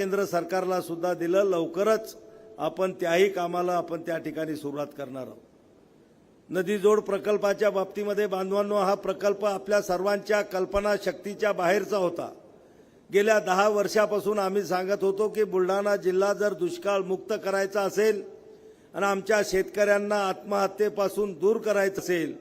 केंद्र सरकारला सुद्धा दिलं. लवकरच आपण त्याही कामाला आपण त्या ठिकाणी सुरुवात करणार आहोत. नदीजोड प्रकल्पाच्या बाबतीमध्ये बांधवांनो हा प्रकल्प आपल्या सर्वांच्या कल्पना शक्तीच्या बाहेरचा होता. गेल्या दहा वर्षापासून आम्ही सांगत होतो की बुलढाणा जिल्हा जर दुष्काळ मुक्त करायचा असेल आणि आमच्या शेतकऱ्यांना आत्महत्येपासून दूर करायचं असेल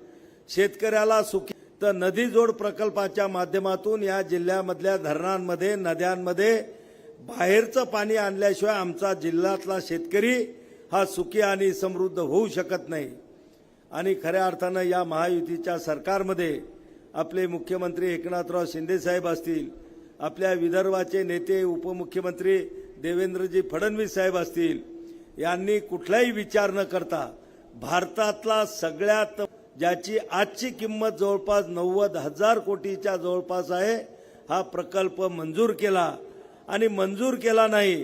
शेतकऱ्याला सुखी तर नदीजोड प्रकल्पाच्या माध्यमातून या जिल्ह्यामधल्या धरणांमध्ये नद्यांमध्ये बाहेरचं पाणी आणल्याशिवाय आमचा जिल्ह्यातला शेतकरी हा सुखी आणि समृद्ध होऊ शकत नाही. आणि खऱ्या अर्थानं या महायुतीच्या सरकारमध्ये आपले मुख्यमंत्री एकनाथराव शिंदेसाहेब असतील आपल्या विदर्भाचे नेते उपमुख्यमंत्री देवेंद्रजी फडणवीस साहेब असतील यांनी कुठलाही विचार न करता भारतातला सगळ्यात ज्याची आजची किंमत जवळपास नव्वद हजार कोटीच्या जवळपास आहे हा प्रकल्प मंजूर केला. आणि मंजूर केला नाही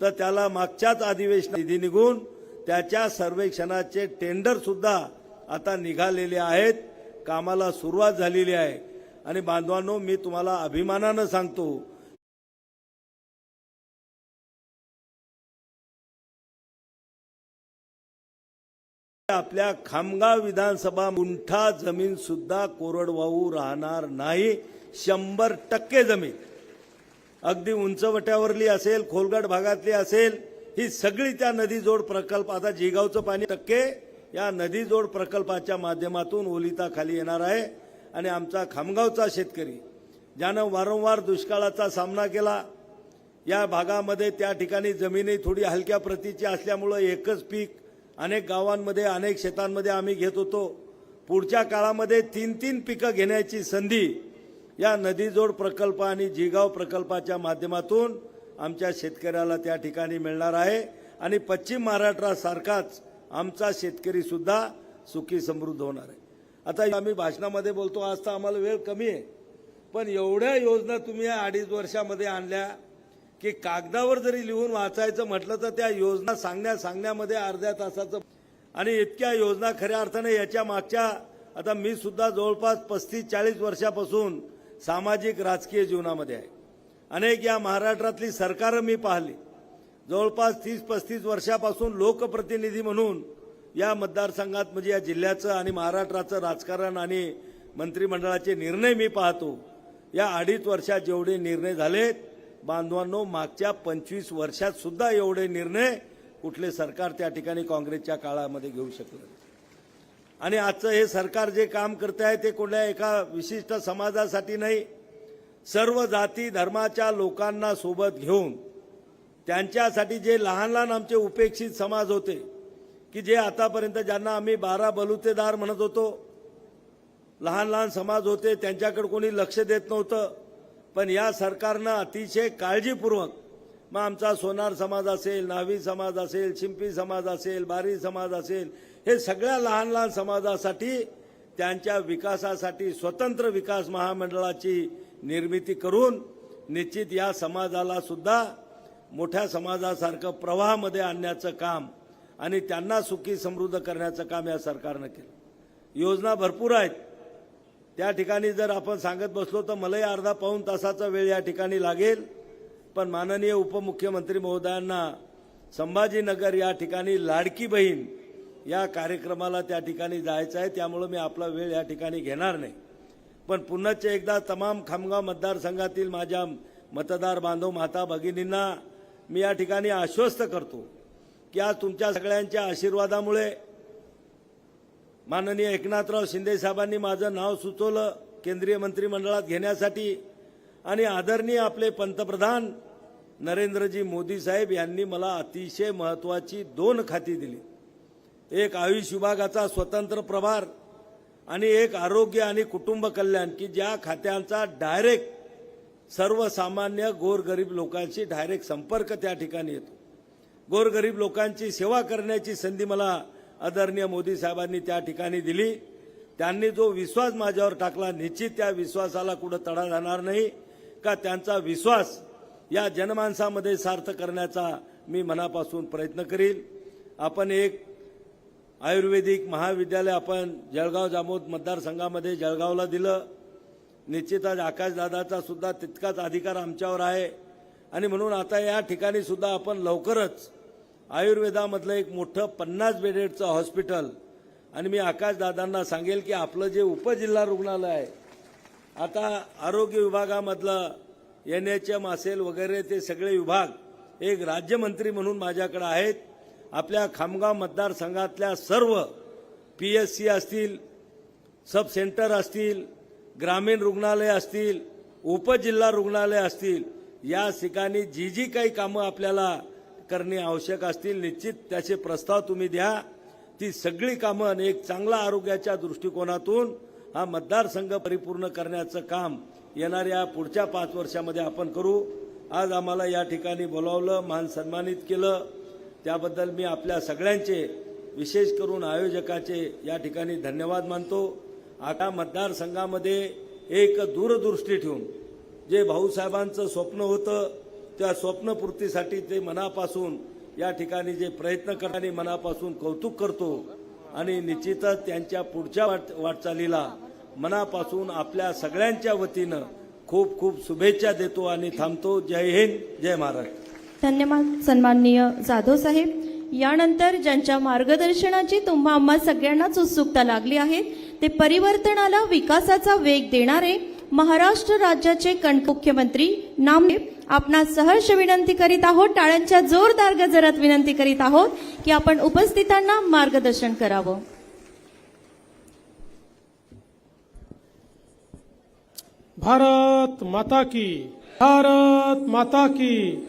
तर त्याला मागच्याच अधिवेशन निधी निघून त्याच्या सर्वेक्षणाचे टेंडर सुद्धा आता निघालेले आहेत कामाला सुरुवात झालेली आहे. आणि बांधवांनो मी तुम्हाला अभिमानानं सांगतो आपल्या खामगाव विधानसभा मुंठा जमीन सुद्धा कोरडवाहू राहणार नाही शंभर टक्के जमीन. अगदी उंचवट्यावरली असेल खोलगड भागातली असेल ही सगळी त्या नदी जोड प्रकल्प. आता जिगावचं पाणी टक्के या नदीजोड प्रकल्पाच्या माध्यमातून ओलिता खाली येणार आहे. आणि आमचा खामगावचा शेतकरी ज्यानं वारंवार दुष्काळाचा सामना केला या भागामध्ये त्या ठिकाणी जमिनी थोडी हलक्या प्रतीची असल्यामुळं एकच पीक अनेक गावांमध्ये अनेक शेतांमध्ये आम्ही घेत होतो. पुढच्या काळामध्ये तीन तीन पिकं घेण्याची संधी या नदीजोड प्रकल्प आणि जिगाव प्रकल्पाच्या माध्यमातून आमच्या शेतकऱ्याला त्या ठिकाणी मिळणार आहे. आणि पश्चिम महाराष्ट्रासारखाच आमचा शेतकरी सुद्धा सुखी समृद्ध होणार आहे. आता आम्ही भाषणामध्ये बोलतो आज तर आम्हाला वेळ कमी आहे. पण एवढ्या योजना तुम्ही या अडीच वर्षामध्ये आणल्या की कागदावर जरी लिहून वाचायचं म्हटलं तर त्या योजना सांगण्या सांगण्यामध्ये अर्ध्या तासाचं आणि इतक्या योजना खऱ्या अर्थाने याच्या मागच्या आता मी सुद्धा जवळपास पस्तीस चाळीस वर्षापासून सामाजिक राजकीय जीवनामध्ये आहे. अनेक या महाराष्ट्रातली सरकारं मी पाहिली. जवळपास तीस पस्तीस वर्षापासून लोकप्रतिनिधी म्हणून या मतदारसंघात म्हणजे या जिल्ह्याचं आणि महाराष्ट्राचं राजकारण आणि मंत्रिमंडळाचे निर्णय मी पाहतो. या अडीच वर्षात जेवढे निर्णय झालेत बांधवांनो मागच्या पंचवीस वर्षात सुद्धा एवढे निर्णय कुठले सरकार त्या ठिकाणी काँग्रेसच्या काळामध्ये घेऊ शकलं आणि आजचं हे सरकार जे काम करत आहे ते कोणत्या एका विशिष्ट समाजासाठी नाही. सर्व जाती धर्माच्या लोकांना सोबत घेऊन त्यांच्यासाठी जे लहान लहान आमचे उपेक्षित समाज होते की जे आतापर्यंत ज्यांना आम्ही बारा बलुतेदार म्हणत होतो लहान लहान समाज होते त्यांच्याकडे कोणी लक्ष देत नव्हतं. पण या सरकारनं अतिशय काळजीपूर्वक मग आमचा सोनार समाज असेल नावी समाज असेल शिंपी समाज असेल बारी समाज असेल हे सगळ्या लहान लहान समाजासाठी त्यांच्या विकासासाठी स्वतंत्र विकास महामंडळाची निर्मिती करून निश्चित या समाजाला सुद्धा मोठ्या समाजासारखं प्रवाहामध्ये आणण्याचं काम आणि त्यांना सुखी समृद्ध करण्याचं काम या सरकारनं केलं. योजना भरपूर आहेत. त्या ठिकाणी जर आपण सांगत बसलो तर मलाही अर्धा पाऊण तासाचा वेळ या ठिकाणी लागेल. पण माननीय उपमुख्यमंत्री महोदयांना संभाजीनगर या ठिकाणी लाडकी बहीण या कार्यक्रमाला त्या ठिकाणी जायचं आहे त्यामुळं मी आपला वेळ या ठिकाणी घेणार नाही. पण पुन्हाच एकदा तमाम खामगाव मतदारसंघातील माझ्या मतदार बांधव माता भगिनींना मी या ठिकाणी आश्वस्त करतो की आज तुमच्या सगळ्यांच्या आशीर्वादामुळे माननीय एकनाथराव शिंदे साहेबांनी माझं नाव सुचवलं केंद्रीय मंत्रिमंडळात घेण्यासाठी. आणि आदरणीय आपले पंतप्रधान नरेंद्रजी मोदी साहेब यांनी मला अतिशय महत्वाची दोन खाती दिली. एक आयुष विभागाचा स्वतंत्र प्रभार आणि एक आरोग्य आणि कुटुंब कल्याण की ज्या खात्यांचा डायरेक्ट सर्वसामान्य गोरगरीब लोकांशी डायरेक्ट संपर्क त्या ठिकाणी येतो. गोरगरीब लोकांची सेवा करण्याची संधी मला आदरणीय मोदी साहेबांनी त्या ठिकाणी दिली. त्यांनी जो विश्वास माझ्यावर टाकला निश्चित त्या विश्वासाला कुठं तडा जाणार नाही का त्यांचा विश्वास या जनमानसामध्ये सार्थ करण्याचा मी मनापासून प्रयत्न करील आपण एक आयुर्वेदिक महाविद्यालय आपण जळगाव जामोद मतदारसंघामध्ये जळगावला दिलं. निश्चितच आकाशदादाचा सुद्धा तितकाच अधिकार आमच्यावर आहे. आणि म्हणून आता या ठिकाणी सुद्धा आपण लवकरच आयुर्वेदामधलं एक मोठं पन्नास बेडेडचं हॉस्पिटल. आणि मी आकाशदादांना सांगेल की आपलं जे उपजिल्हा रुग्णालय आहे आता आरोग्य विभागामधलं एन एच एम असेल वगैरे ते सगळे विभाग एक राज्यमंत्री म्हणून माझ्याकडे आहेत. आपल्या खामगाव मतदारसंघातल्या सर्व पी एस सी असतील सब सेंटर असतील ग्रामीण रुग्णालय असतील उपजिल्हा रुग्णालय असतील या ठिकाणी जी जी काही कामं आपल्याला करणे आवश्यक असतील निश्चित त्याचे प्रस्ताव तुम्ही द्या. ती सगळी कामं आणि एक चांगला आरोग्याच्या दृष्टिकोनातून हा मतदारसंघ परिपूर्ण करण्याचं काम येणाऱ्या पुढच्या पाच वर्षामध्ये आपण करू. आज आम्हाला या ठिकाणी बोलावलं मान सन्मानित केलं. त्याबद्दल मी आपल्या सगळ्यांचे विशेष करून आयोजकाचे या ठिकाणी धन्यवाद मानतो. आता मतदारसंघामध्ये एक दूरदृष्टी ठेवून जे भाऊसाहेबांचं स्वप्न होतं त्या स्वप्नपूर्तीसाठी ते मनापासून या ठिकाणी जे प्रयत्न करणारे मनापासून कौतुक करतो. आणि निश्चितच त्यांच्या पुढच्या वाट वाटचालीला मनापासून आपल्या सगळ्यांच्या वतीनं खूप खूप शुभेच्छा देतो आणि थांबतो. जय हिंद जय महाराष्ट्र. धन्यवाद. सन्माननीय जाधव साहेब. यानंतर ज्यांच्या मार्गदर्शनाची तुम्हा आम्हा सगळ्यांनाच उत्सुकता लागली आहे ते परिवर्तनाला विकासाचा वेग देणारे महाराष्ट्र राज्याचे कण मुख्यमंत्री नामदेव आपणा सहर्ष विनंती करीत आहोत टाळ्यांच्या जोरदार गजरात विनंती करीत आहोत की आपण उपस्थितांना मार्गदर्शन करावं. भारत माता की भारत माता की.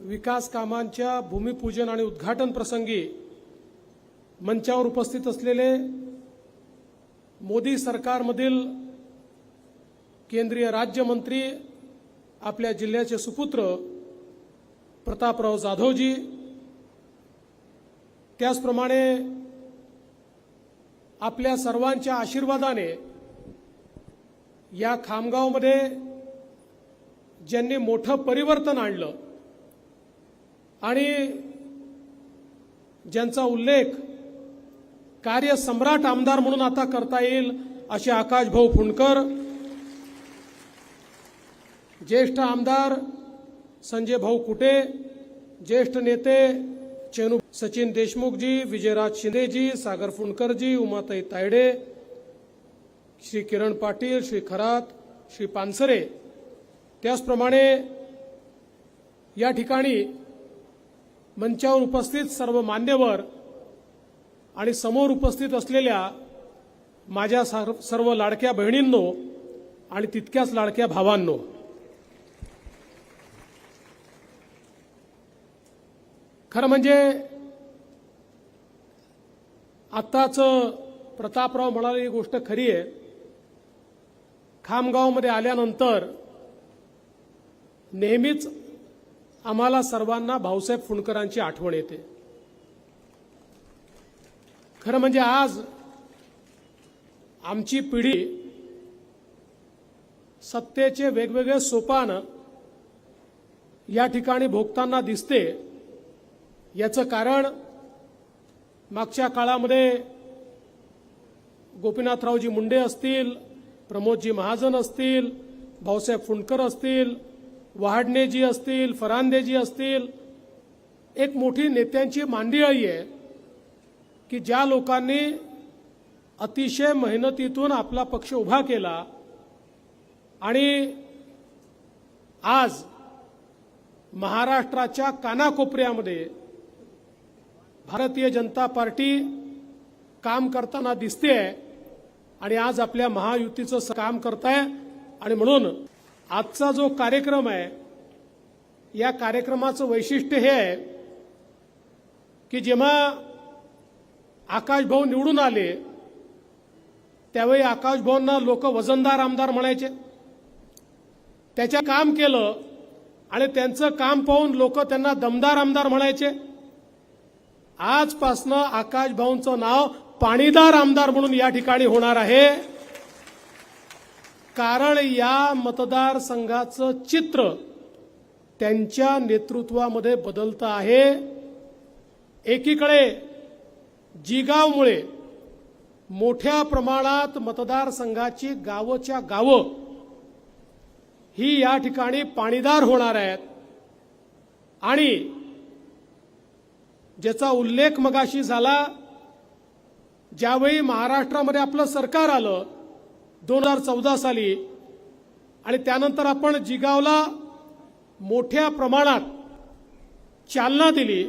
विकास कामांच्या भूमिपूजन आणि उद्घाटन प्रसंगी मंचावर उपस्थित असलेले मोदी सरकारमधील केंद्रीय राज्यमंत्री आपल्या जिल्ह्याचे सुपुत्र प्रतापराव जाधवजी त्याचप्रमाणे आपल्या सर्वांच्या आशीर्वादाने या खामगावमध्ये ज्यांनी मोठं परिवर्तन आणलं आणि ज्यांचा उल्लेख कार्यसम्राट आमदार म्हणून आता करता येईल असे आकाश भाऊ फुंडकर ज्येष्ठ आमदार संजय भाऊ कुटे ज्येष्ठ नेते चेनू सचिन देशमुखजी विजयराज शिंदेजी सागर फुंडकरजी उमाताई तायडे श्री किरण पाटील श्री खरात श्री पानसरे. त्याचप्रमाणे या ठिकाणी मंचावर उपस्थित सर्व मान्यवर आणि समोर उपस्थित असलेल्या माझ्या सर्व लाडक्या बहिणींनो आणि तितक्याच लाडक्या भावांनो. खरं म्हणजे आत्ताचं प्रतापराव म्हणाले ही गोष्ट खरी आहे. खामगावमध्ये आल्यानंतर नेहमीच आम्हाला सर्वांना भाऊसाहेब फुंडकरांची आठवण येते. खरं म्हणजे आज आमची पिढी सत्तेचे वेगवेगळे सोपान या ठिकाणी भोगताना दिसते याचं कारण मागच्या काळामध्ये गोपीनाथरावजी मुंडे असतील प्रमोदजी महाजन असतील भाऊसाहेब फुंडकर असतील वहाडणेजी असतील फरांदेजी असतील एक मोठी नेत्यांची मांदियाळी आहे की ज्या लोकांनी अतिशय मेहनतीतून आपला पक्ष उभा केला आणि आज महाराष्ट्राच्या कानाकोपऱ्यामध्ये भारतीय जनता पार्टी काम करताना दिसते आणि आज आपल्या महायुतीचं काम करताय आणि म्हणून आजचा जो कार्यक्रम आहे या कार्यक्रमाचं वैशिष्ट्य हे आहे की जेव्हा आकाशभाऊ निवडून आले त्यावेळी आकाशभाऊंना लोक वजनदार आमदार म्हणायचे. त्याच्या काम केलं आणि त्यांचं काम पाहून लोक त्यांना दमदार आमदार म्हणायचे. आजपासनं आकाशभाऊंचं नाव पाणीदार आमदार म्हणून या ठिकाणी होणार आहे. कारण या मतदारसंघाचं चित्र त्यांच्या नेतृत्वामध्ये बदलतं आहे. एकीकडे जिगावमुळे मोठ्या प्रमाणात मतदारसंघाची गावच्या गावं ही या ठिकाणी पाणीदार होणार आहेत. आणि ज्याचा उल्लेख मगाशी झाला ज्यावेळी महाराष्ट्रामध्ये आपलं सरकार आलं दोन हजार चौदा साली आणि त्यानंतर आपण जिगावला मोठ्या प्रमाणात चालना दिली.